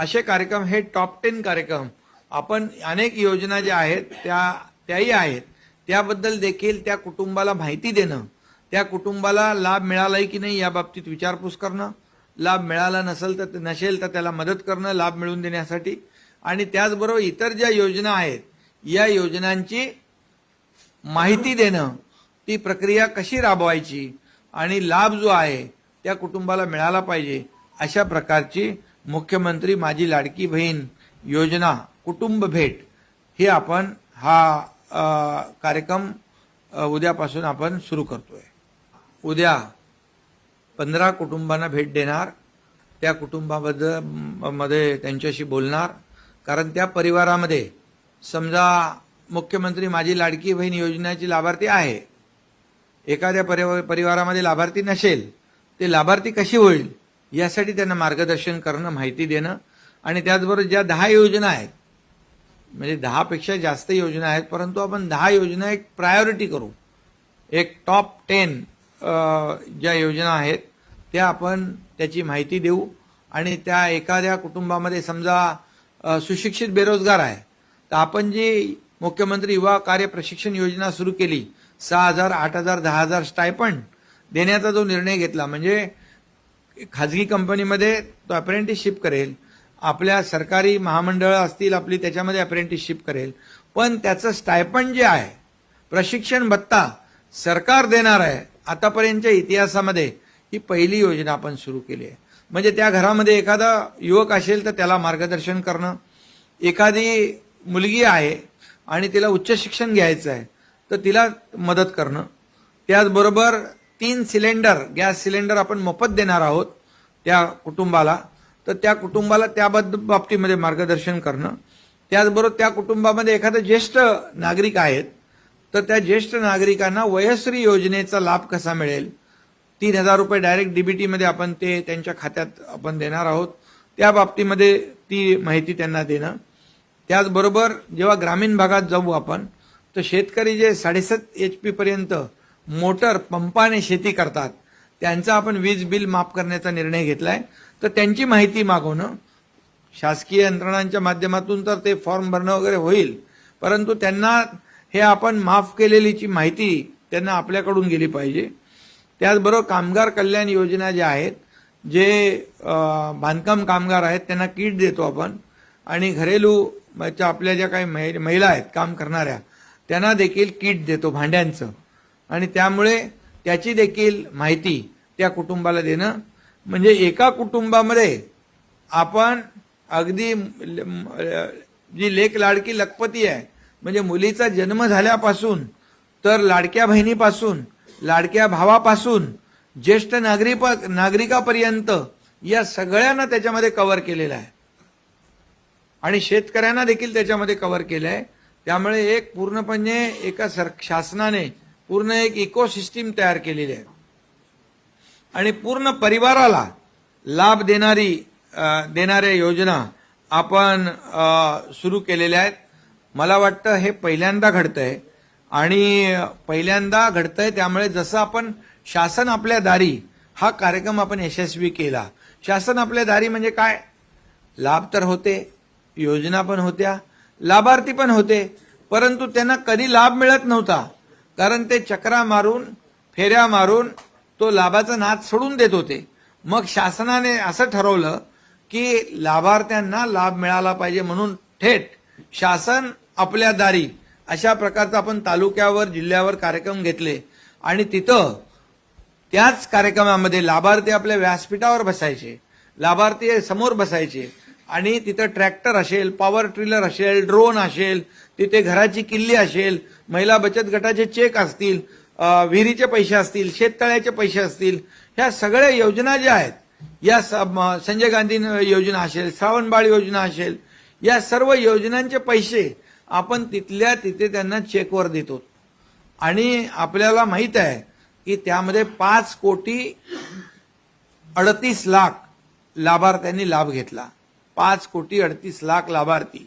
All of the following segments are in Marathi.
असे कार्यक्रम हे टॉप टेन कार्यक्रम. आपण अनेक योजना ज्या आहेत त्या त्याही आहेत. त्याबद्दल देखील त्या कुटुंबाला माहिती देणं त्या कुटुंबाला लाभ मिळालाय की नाही या बाबतीत विचारपूस करणं लाभ मिळाला नसेल तर नसेल तर त्याला मदत करणं लाभ मिळवून देण्यासाठी. आणि त्याचबरोबर इतर ज्या योजना आहेत या योजनांची माहिती देणं ती प्रक्रिया कशी राबवायची आणि लाभ जो आहे त्या कुटुंबाला मिळाला पाहिजे अशा प्रकारची मुख्यमंत्री माझी लाडकी बहीण योजना कुटुंब भेट हे आपण हा कार्यक्रम उद्यापासून आपण सुरू करतोय. उद्या पंधरा कुटुंबांना भेट देणार. त्या कुटुंबाबद्दलमध्ये त्यांच्याशी बोलणार. कारण त्या परिवारामध्ये समजा मुख्यमंत्री माझी लाडकी बहीण योजनेची लाभार्थी आहे. एखाद्या परिवारामध्ये लाभार्थी नसेल ते लाभार्थी कशी होईल? यासाठी त्यांना मार्गदर्शन करणं माहिती देणं आणि त्याचबरोबर ज्या दहा योजना आहेत म्हणजे दहापेक्षा जास्त योजना आहेत परंतु आपण दहा योजना एक प्रायोरिटी करू. एक टॉप टेन ज्या योजना आहेत त्या आपण त्याची माहिती देऊ आणि त्या एखाद्या कुटुंबामध्ये समजा सुशिक्षित बेरोजगार आहे तर आपण जी मुख्यमंत्री युवा कार्य प्रशिक्षण योजना सुरू केली सहा हजार आठ हजार दहा हजार स्टायपंड देण्याचा जो निर्णय घेतला म्हणजे खाजगी कंपनीमध्ये तो अप्रेंटिसशिप करेल. आपल्या सरकारी महामंडळं असतील आपली त्याच्यामध्ये अप्रेंटिसशिप करेल. पण त्याचं स्टायपंड जे आहे प्रशिक्षण भत्ता सरकार देणार आहे. आतापर्यंतच्या इतिहासामध्ये ही पहिली योजना आपण सुरू केली आहे. म्हणजे त्या घरामध्ये एखादा युवक असेल तर त्याला मार्गदर्शन करणं. एखादी मुलगी आहे आणि तिला उच्च शिक्षण घ्यायचं आहे तर तिला मदत करणं. त्याचबरोबर तीन सिलेंडर गॅस सिलेंडर आपण मोफत देणार आहोत त्या कुटुंबाला. तर त्या कुटुंबाला त्याबद्दल बाबतीमध्ये मार्गदर्शन करणं. त्याचबरोबर त्या कुटुंबामध्ये एखादं ज्येष्ठ नागरिक आहेत तर त्या ज्येष्ठ नागरिकांना वयश्री योजनेचा लाभ कसा मिळेल? तीन हजार रुपये डायरेक्ट डीबीटीमध्ये आपण ते त्यांच्या खात्यात आपण देणार आहोत. त्या बाबतीमध्ये ती माहिती त्यांना देणं. त्याचबरोबर जेव्हा ग्रामीण भागात जाऊ आपण तर शेतकरी जे साडेसात एच पी पर्यंत मोटर पंपाने शेती करतात. त्यांचं आपण वीज बिल माफ करण्याचा निर्णय घेतला आहे तर त्यांची माहिती मागवणं शासकीय यंत्रणांच्या माध्यमातून तर ते फॉर्म भरणं वगैरे होईल. परंतु त्यांना हे आपण माफ केलेलीची माहिती त्यांना आपल्याकडून गेली पाहिजे. त्याचबरोबर कामगार कल्याण योजना ज्या आहेत जे बांधकाम कामगार आहेत त्यांना किट देतो आपण. आणि घरेलू आपल्या ज्या काही महिला आहेत काम करणाऱ्या त्यांना देखील किट देतो भांड्यांचं. आणि त्यामुळे त्याची देखील माहिती त्या कुटुंबाला देणं. म्हणजे एका कुटुंबामध्ये आपण अगदी ल- जी लेख लाडकी लखपती आहे म्हणजे मुलीचा जन्म झाल्यापासून तर लाडक्या बहिणीपासून लाडक्या भावापासून ज्येष्ठ नागरिक नागरिकापर्यंत या सगळ्यांना त्याच्यामध्ये कव्हर केलेलं आहे. आणि शेतकऱ्यांना देखील त्याच्यामध्ये कव्हर केलं आहे त्यामुळे एक पूर्णपणे एका सर शासनाने पूर्ण एक इकोसिस्टीम तयार केलेली आहे. आणि पूर्ण परिवाराला लाभ देणारी देणाऱ्या योजना आपण सुरू केलेल्या आहेत. मला वाटतं हे पहिल्यांदा घडतंय. आणि पहिल्यांदा घडतंय त्यामुळे जसं आपण शासन आपल्या दारी हा कार्यक्रम आपण यशस्वी केला. शासन आपल्या दारी म्हणजे काय? लाभ तर होते योजना पण होत्या लाभार्थी पण होते परंतु त्यांना कधी लाभ मिळत नव्हता. कारण ते चक्रा मारून फेऱ्या मारून तो लाभाचा नाद सोडून देत होते. मग शासनाने असं ठरवलं की लाभार्थ्यांना लाभ मिळाला पाहिजे म्हणून थेट शासन आपल्या दारी अशा प्रकारचा आपण तालुक्यावर जिल्ह्यावर कार्यक्रम घेतले. आणि तिथं त्याच कार्यक्रमामध्ये लाभार्थी आपल्या व्यासपीठावर बसायचे लाभार्थी समोर बसायचे. आणि तिथं ट्रॅक्टर असेल पॉवर ट्रिलर असेल ड्रोन असेल तिथे घराची किल्ली असेल महिला बचत गटाचे चेक असतील विहिरीचे पैसे असतील शेततळ्याचे पैसे असतील ह्या सगळ्या योजना ज्या आहेत या स- म- संजय गांधी योजना असेल श्रावणबाळ योजना असेल या सर्व योजनांचे पैसे आपण तिथल्या तिथे त्यांना चेकवर देतो. आणि आपल्याला माहीत आहे की त्यामध्ये पाच कोटी अडतीस लाख लाभार्थ्यांनी लाभ घेतला. पाच कोटी अडतीस लाख लाभार्थी.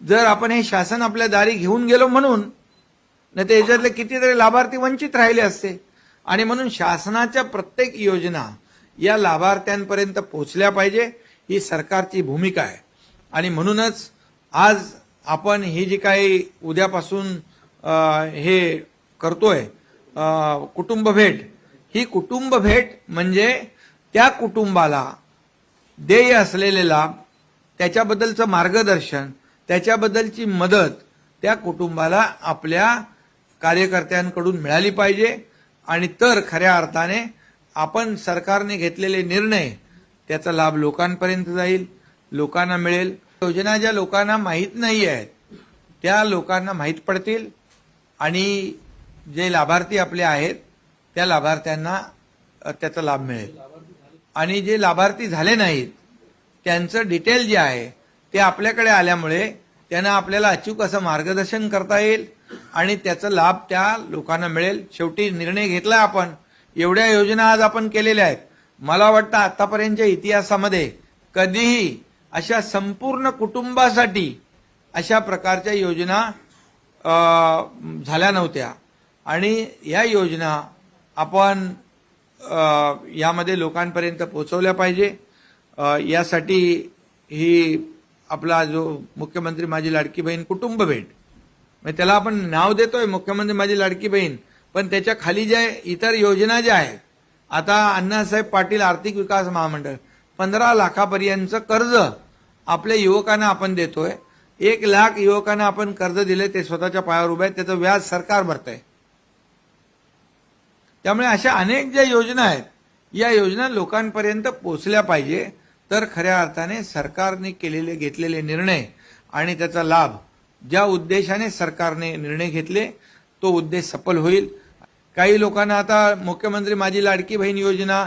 जर आपण हे शासन आपल्या दारी घेऊन गेलो म्हणून नाही तर याच्यातले कितीतरी लाभार्थी वंचित राहिले असते. आणि म्हणून शासनाच्या प्रत्येक योजना या लाभार्थ्यांपर्यंत पोचल्या पाहिजे ही सरकारची भूमिका आहे. आणि म्हणूनच आज आपण ही जी काही उद्यापासून हे करतोय कुटुंब भेट ही कुटुंब भेट म्हणजे त्या कुटुंबाला देय असलेले लाभ त्याच्याबद्दलचं मार्गदर्शन त्याच्याबद्दलची मदत त्या कुटुंबाला आपल्या कार्यकर्त्यांकडून मिळाली पाहिजे. आणि तर खऱ्या अर्थाने आपण सरकारने घेतलेले निर्णय त्याचा लाभ लोकांपर्यंत जाईल लोकांना मिळेल. योजना ज्या लोकांना माहीत नाही आहेत त्या लोकांना माहीत पडतील. आणि जे लाभार्थी आपले आहेत त्या लाभार्थ्यांना त्याचा लाभ मिळेल. आणि जे लाभार्थी झाले नाहीत त्यांचं डिटेल जे आहे ते आपल्याकडे आल्यामुळे त्यांना आपल्याला अचूक असं मार्गदर्शन करता येईल. आणि त्याचा लाभ त्या लोकांना मिळेल. शेवटी निर्णय घेतला आपण. एवढ्या योजना आज आपण केलेल्या आहेत. मला वाटतं आतापर्यंतच्या इतिहासामध्ये कधीही अशा संपूर्ण कुटुंबासाठी अशा प्रकारच्या योजना झाल्या नव्हत्या. आणि या योजना आपण यामध्ये लोकांपर्यंत पोहोचवल्या पाहिजे. यासाठी ही आपला जो मुख्यमंत्री माझी लाडकी बहीण कुटुंब भेट म्हणजे त्याला आपण नाव देतोय मुख्यमंत्री माझी लाडकी बहीण. पण त्याच्याखाली ज्या इतर योजना ज्या आहेत आता अण्णासाहेब पाटील आर्थिक विकास महामंडळ पंधरा लाखापर्यंतचं कर्ज आपल्या युवकांना आपण देतोय. एक लाख युवकांना आपण कर्ज दिले ते स्वतःच्या पायावर उभे आहेत त्याचं व्याज सरकार भरतंय. त्यामुळे अशा अनेक ज्या योजना आहेत या योजना लोकांपर्यंत पोचल्या पाहिजे. तर खऱ्या अर्थाने सरकारने केलेले घेतलेले निर्णय आणि त्याचा लाभ ज्या उद्देशाने सरकारने निर्णय घेतले तो उद्देश सफल होईल. काही लोकांना आता मुख्यमंत्री माझी लाडकी बहीण योजना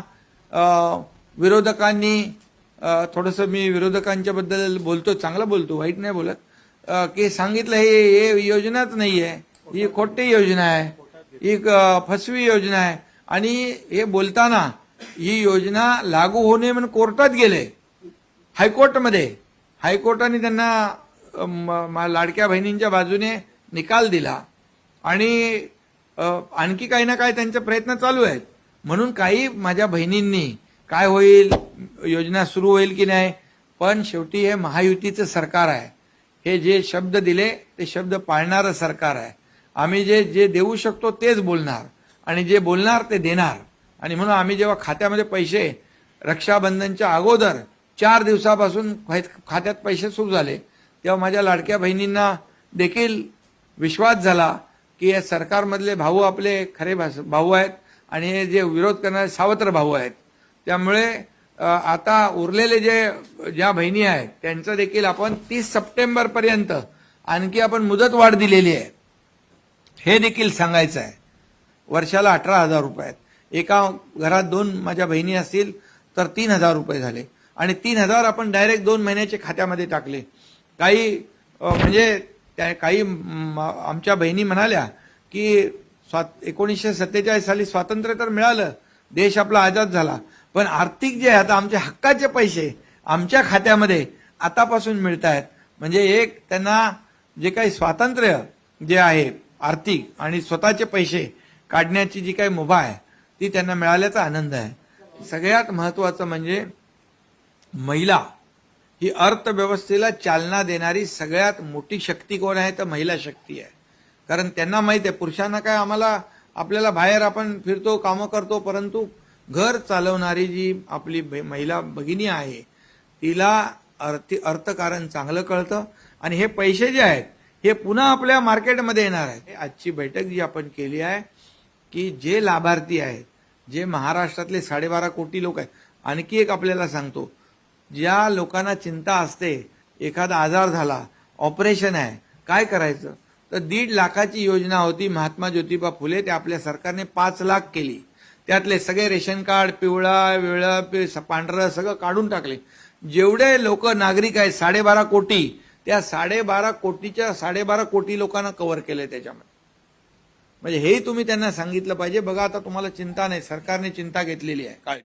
विरोधकांनी थोडंसं मी विरोधकांच्या बद्दल बोलतो चांगलं बोलतो वाईट नाही बोलत. की सांगितलं हे हे योजनाच नाही आहे. ही खोटी योजना आहे. ही फसवी योजना आहे. आणि हे बोलताना ही योजना लागू होणे म्हणून कोर्टात गेले. हायकोर्टमध्ये. हायकोर्टाने त्यांना लाडक्या बहिणींच्या बाजूने निकाल दिला. आणि आणखी काही ना काही त्यांचे प्रयत्न चालू आहेत. म्हणून काही माझ्या बहिणींनी काय होईल योजना सुरू होईल की नाही पण शेवटी हे महायुतीचं सरकार आहे. हे जे शब्द दिले ते शब्द पाळणारं सरकार आहे. आम्ही जे जे देऊ शकतो तेच बोलणार. आणि जे बोलणार ते देणार. आणि म्हणून आम्ही जेव्हा खात्यामध्ये पैसे रक्षाबंधनच्या अगोदर चार दिवसापासून खात्यात पैसे सुरू झाले तेव्हा माझ्या लाडक्या बहिणींना देखील विश्वास झाला की या सरकारमधले भाऊ आपले खरे भास- भाऊ आहेत आणि हे जे विरोध करणारे सावत्र भाऊ आहेत. त्यामुळे आता उरलेले जे ज्या बहिणी आहेत त्यांचं देखील आपण तीस सप्टेंबरपर्यंत आणखी आपण मुदतवाढ दिलेली आहे. हे देखील सांगायचं आहे. वर्षाला अठरा हजार रुपये आहेत. एका घरात दोन माझ्या बहिणी असतील तर तीन हजार रुपये झाले. आणि तीन हजार आपण डायरेक्ट दोन महिन्याचे खात्यामध्ये टाकले. काही म्हणजे त्या काही आमच्या बहिणी म्हणाल्या की स्वात एकोणीसशे सत्तेचाळीस साली स्वातंत्र्य तर मिळालं देश आपला आझाद झाला. पण आर्थिक जे आहे आता आमच्या हक्काचे पैसे आमच्या खात्यामध्ये आतापासून मिळत आहेत म्हणजे एक त्यांना जे काही स्वातंत्र्य जे आहे आर्थिक आणि स्वतःचे पैसे काढण्याची जी काही मुभा आहे ती त्यांना मिळाल्याचा आनंद आहे. सगळ्यात महत्वाचं म्हणजे महिला. ही अर्थव्यवस्थेला चालना देणारी सगळ्यात मोठी शक्ती कोण आहे? तर महिला शक्ती आहे. कारण त्यांना माहीत आहे पुरुषांना काय आम्हाला आपल्याला बाहेर आपण फिरतो कामं करतो परंतु घर चालवणारी जी आपली महिला भगिनी आहे तिला अर्थ अर्थकारण चांगलं कळतं. आणि हे पैसे जे आहेत हे पुन्हा आपल्या मार्केटमध्ये येणार आहेत. आजची बैठक जी आपण केली आहे की जे लाभार्थी आहेत जे महाराष्ट्रातले साडेबारा कोटी लोक आहेत आणखी एक आपल्याला सांगतो. ज्या लोकांना चिंता असते एखादा आजार झाला ऑपरेशन आहे काय करायचं? तर दीड लाखाची योजना होती महात्मा ज्योतिबा फुले ते आपल्या सरकारने पाच लाख केली. त्यातले सगळे रेशन कार्ड पिवळा वेळा पांढरं सगळं काढून टाकले. जेवढे लोक नागरिक आहेत साडेबारा कोटी त्या साडेबारा कोटीच्या साडेबारा कोटी लोकांना कव्हर केले त्याच्यामध्ये. म्हणजे हेही तुम्ही त्यांना सांगितलं पाहिजे. बघा आता तुम्हाला चिंता नाही सरकारने चिंता घेतलेली आहे. काय?